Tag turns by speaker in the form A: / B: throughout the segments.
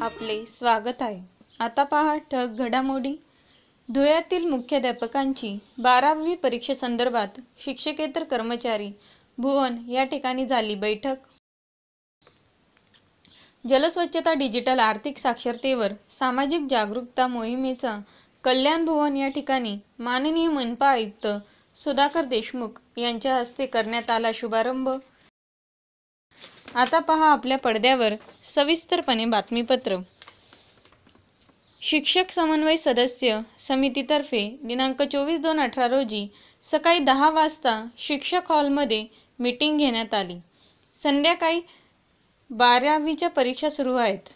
A: आपले स्वागत आहे. आता पहा ठग घडामोडी. धुळ्यातील मुख्याध्यापकांची बारावी परीक्षेसंदर्भात शिक्षकेतर कर्मचारी भुवन या ठिकाणी झाली बैठक. जलस्वच्छता डिजिटल आर्थिक साक्षरतेवर सामाजिक जागरूकता मोहिमेचा कल्याण भुवन या ठिकाणी माननीय मनपा आयुक्त सुधाकर देशमुख यांच्या हस्ते करण्यात आला शुभारंभ. आता पहा आपल्या पडद्यावर सविस्तरपणे बातमीपत्र. शिक्षक समन्वय सदस्य समितीतर्फे दिनांक चोवीस दोन अठरा रोजी सकाळी दहा वाजता शिक्षक हॉलमध्ये मीटिंग घेण्यात आली. संध्याकाळी बारावीच्या परीक्षा सुरू आहेत.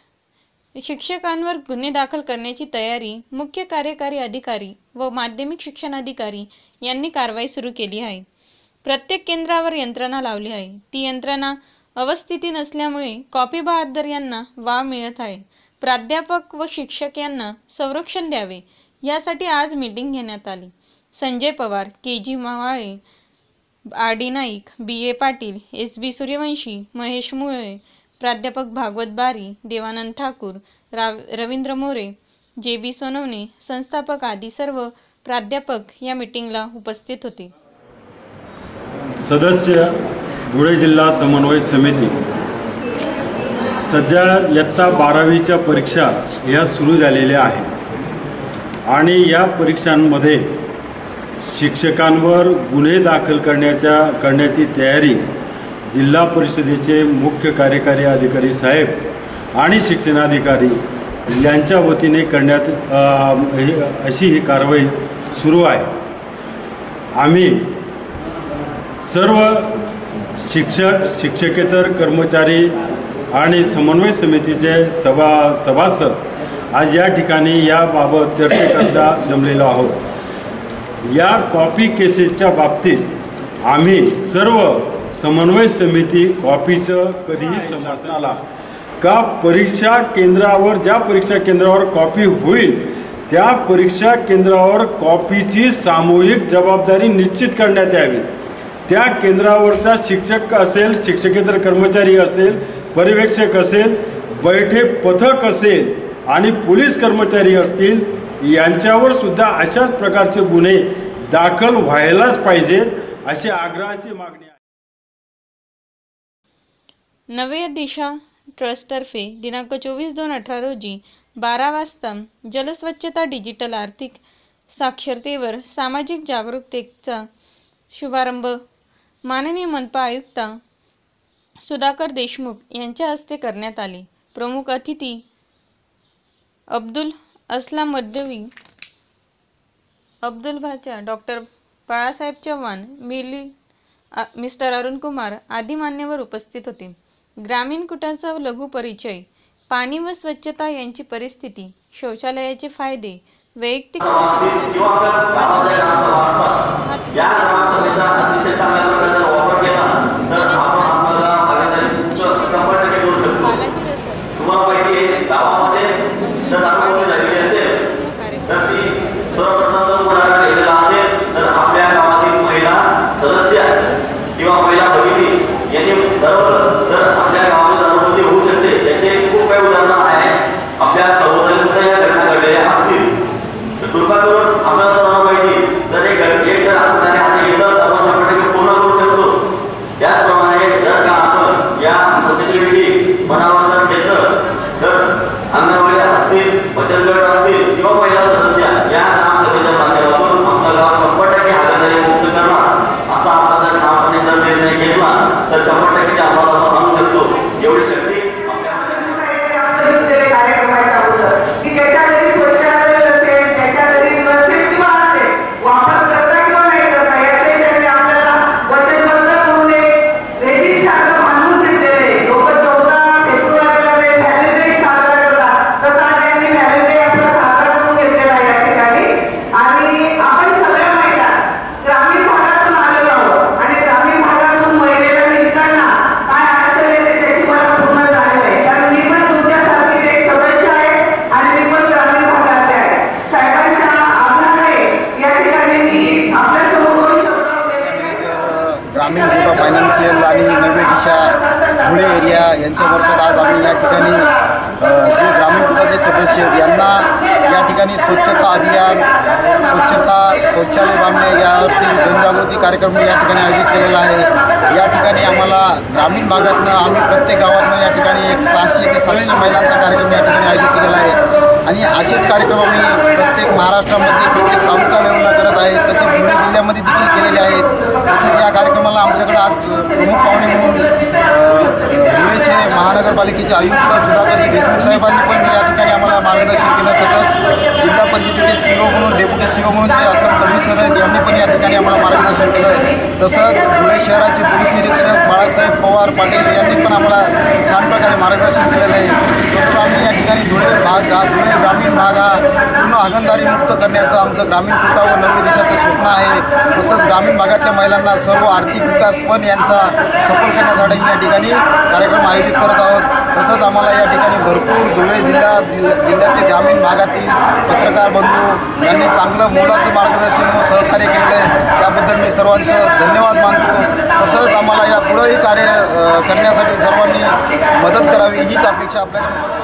A: शिक्षकांवर गुन्हे दाखल करण्याची तयारी मुख्य कार्यकारी अधिकारी व माध्यमिक शिक्षणाधिकारी यांनी कारवाई सुरू केली आहे. प्रत्येक केंद्रावर यंत्रणा लावली आहे. ती यंत्रणा अवस्थिती नसल्यामुळे कॉपी बहादर यांना वाव मिळत आहे. प्राध्यापक व शिक्षक यांना संरक्षण द्यावे यासाठी आज मीटिंग घेण्यात आली. Sanjay Pawar K G Mawale R D Naik B A Patil S B Suryavanshi Mahesh Mule प्राध्यापक भागवत बारी देवानंद ठाकूर राव रवींद्र मोरे जे बी सोनवणे संस्थापक आदी सर्व प्राध्यापक या मीटिंगला उपस्थित होते.
B: सदस्य धुळे जिल्हा समन्वय समिती. सध्या इयत्ता बारावीच्या परीक्षा ह्या सुरू झालेल्या आहेत. आणि या परीक्षांमध्ये शिक्षकांवर गुन्हे दाखल करण्याच्या करण्याची तयारी जिल्हा परिषदेचे मुख्य कार्यकारी अधिकारी साहेब आणि शिक्षणाधिकारी यांच्या वतीने करण्यात अशी ही कारवाई सुरू आहे. आम्ही सर्व शिक्षक शिक्षकेतर कर्मचारी आणि समन्वय समितीचे सभा सभासद आज या ठिकाणी याबाबत चर्चेकरता जमलेलो आहोत. या कॉपी केसेसच्या बाबतीत आम्ही सर्व समन्वय समिती कॉपीचं कधीही समजणाला का परीक्षा केंद्रावर ज्या परीक्षा केंद्रावर कॉपी होईल त्या परीक्षा केंद्रावर कॉपीची सामूहिक जबाबदारी निश्चित करण्यात यावी. त्या केंद्रावरचा शिक्षक असेल शिक्षकेतर कर्मचारी असेल पर्यवेक्षक असेल बैठे पथक असेल आणि पोलीस कर्मचारी असतील यांच्यावर सुद्धा अशाच प्रकारचे गुन्हे दाखल व्हायलाच पाहिजेत अशी आग्रहाची मागणी
A: नवे दिशा ट्रस्टतर्फे दिनांक चोवीस दोन अठरा रोजी बारा वाजता जलस्वच्छता डिजिटल आर्थिक साक्षरतेवर सामाजिक जागरूकतेचा शुभारंभ माननीय मनपा आयुक्त सुधाकर देशमुख यांच्या हस्ते करण्यात आले. प्रमुख अतिथी अब्दुल असला मद्दवी अब्दुल भाचा डॉक्टर बाळासाहेब चव्हाण मिली मिस्टर अरुण कुमार आदी मान्यवर उपस्थित होते. ग्रामीण कुटाचा लघु परिचय पाणी व स्वच्छता यांची परिस्थिती शौचालयाचे फायदे वैयक्तिक स्वच्छतेसाठी
C: धुळे एरिया यांच्यामार्फत आज आम्ही या ठिकाणी जे ग्रामीण विभागाचे सदस्य आहेत यांना या ठिकाणी स्वच्छता अभियान स्वच्छता शौचालय बांधणे यावरती जनजागृती कार्यक्रम या ठिकाणी आयोजित केलेला आहे. या ठिकाणी आम्हाला ग्रामीण भागातनं आम्ही प्रत्येक गावातनं या ठिकाणी एक सहाशे ते सातशे महिलांचा कार्यक्रम या ठिकाणी आयोजित केलेला आहे. आणि असेच कार्यक्रम आम्ही प्रत्येक महाराष्ट्रामध्ये प्रत्येक तालुका लेवलला करत आहे. तसेच पुणे जिल्ह्यामध्ये देखील केलेले आहेत तसंच या कार्यक्रमाला आमच्याकडे आज प्रमुख पाहुणे म्हणून धुळेचे महानगरपालिकेचे आयुक्त सुधाकरजी देशमुख साहेबांनी पण या ठिकाणी आम्हाला मार्गदर्शन केलं. तसंच जिल्हा परिषदेचे सी ओ म्हणून डेप्युटी सी ओ म्हणून जे असतात कवी सर आहेत यांनी पण या ठिकाणी आम्हाला मार्गदर्शन केलं. तसंच धुळे शहराचे पोलीस निरीक्षक बाळासाहेब पवार पाटील यांनी पण आम्हाला छान प्रकारे मार्गदर्शन केलेलं आहे. तसंच ठिकाणी धुळे भाग हा धुळे ग्रामीण भाग हा पूर्ण हागणदारी मुक्त करण्याचं आमचं ग्रामीण कुटा व नवी दिशाचं स्वप्न आहे. तसंच ग्रामीण भागातल्या महिलांना सर्व आर्थिक विकास पण यांचा सफल करण्यासाठी या ठिकाणी कार्यक्रम आयोजित करत आहोत. तसंच आम्हाला या ठिकाणी भरपूर धुळे जिल्हा जिल्ह्यातील ग्रामीण भागातील पत्रकार बंधू यांनी चांगलं मोलाचं मार्गदर्शन व सहकार्य केलं आहे. त्याबद्दल मी सर्वांचं धन्यवाद मानतो. तसंच आम्हाला या पुढंही कार्य करण्यासाठी सर्वांनी मदत करावी हीच अपेक्षा आपल्याकडे